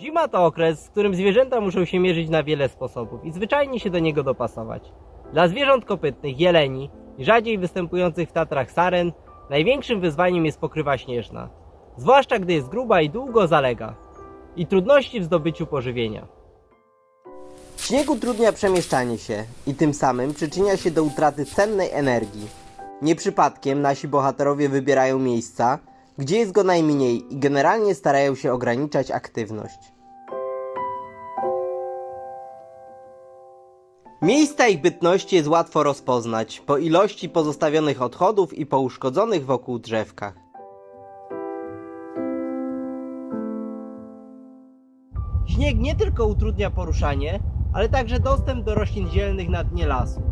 Zima to okres, w którym zwierzęta muszą się mierzyć na wiele sposobów i zwyczajnie się do niego dopasować. Dla zwierząt kopytnych, jeleni i rzadziej występujących w Tatrach saren, największym wyzwaniem jest pokrywa śnieżna. Zwłaszcza gdy jest gruba i długo zalega. I trudności w zdobyciu pożywienia. Śnieg utrudnia przemieszczanie się i tym samym przyczynia się do utraty cennej energii. Nie przypadkiem nasi bohaterowie wybierają miejsca, gdzie jest go najmniej i generalnie starają się ograniczać aktywność. Miejsca ich bytności jest łatwo rozpoznać po ilości pozostawionych odchodów i po uszkodzonych wokół drzewkach. Śnieg nie tylko utrudnia poruszanie, ale także dostęp do roślin zielnych na dnie lasu.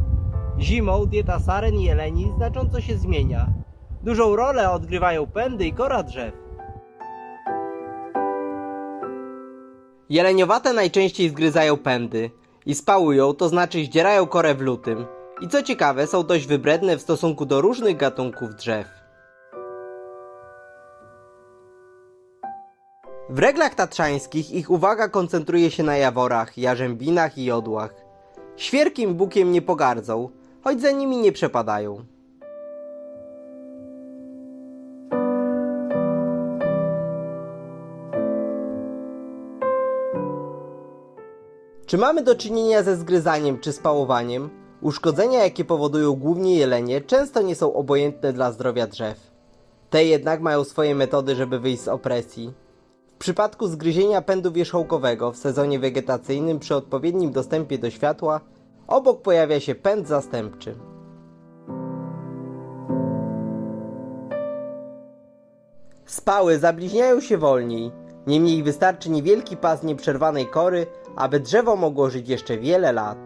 Zimą dieta saren i jeleni znacząco się zmienia. Dużą rolę odgrywają pędy i kora drzew. Jeleniowate najczęściej zgryzają pędy i spałują, to znaczy zdzierają korę w lutym. I co ciekawe, są dość wybredne w stosunku do różnych gatunków drzew. W reglach tatrzańskich ich uwaga koncentruje się na jaworach, jarzębinach i jodłach. Świerkim bukiem nie pogardzą, choć za nimi nie przepadają. Czy mamy do czynienia ze zgryzaniem czy spałowaniem? Uszkodzenia, jakie powodują głównie jelenie, często nie są obojętne dla zdrowia drzew. Te jednak mają swoje metody, żeby wyjść z opresji. W przypadku zgryzienia pędu wierzchołkowego w sezonie wegetacyjnym przy odpowiednim dostępie do światła, obok pojawia się pęd zastępczy. Spały zabliźniają się wolniej, niemniej wystarczy niewielki pas nieprzerwanej kory, aby drzewo mogło żyć jeszcze wiele lat.